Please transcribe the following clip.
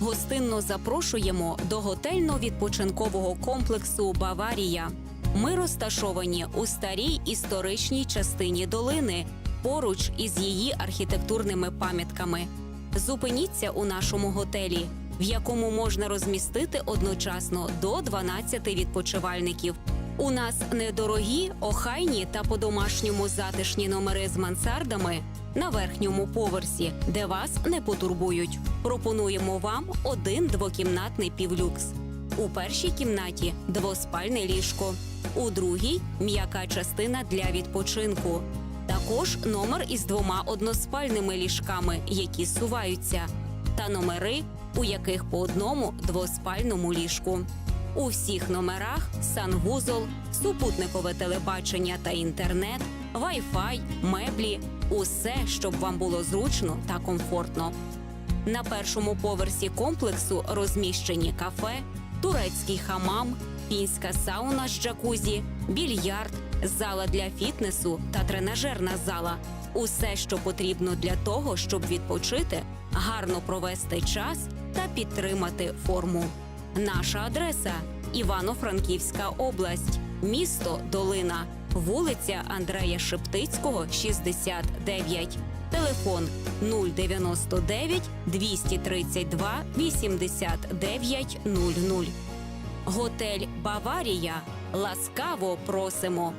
Гостинно запрошуємо до готельно-відпочинкового комплексу Баварія. Ми розташовані у старій історичній частині долини, поруч із її архітектурними пам'ятками. Зупиніться у нашому готелі, в якому можна розмістити одночасно до 12 відпочивальників. У нас недорогі, охайні та по-домашньому затишні номери з мансардами на верхньому поверсі, де вас не потурбують. Пропонуємо вам один двокімнатний півлюкс. У першій кімнаті двоспальне ліжко, у другій м'яка частина для відпочинку. Також номер із двома односпальними ліжками, які суваються, та номери, у яких по одному двоспальному ліжку. У всіх номерах санвузол, супутникове телебачення та інтернет, вай-фай, меблі усе, щоб вам було зручно та комфортно. На першому поверсі комплексу розміщені кафе, турецький хамам, фінська сауна з джакузі, більярд, зала для фітнесу та тренажерна зала. Усе, що потрібно для того, щоб відпочити, гарно провести час та підтримати форму. Наша адреса Івано-Франківська область, місто Долина, вулиця Андрея Шептицького, 69. Телефон 099 232 89 00. Готель Баварія. Ласкаво просимо.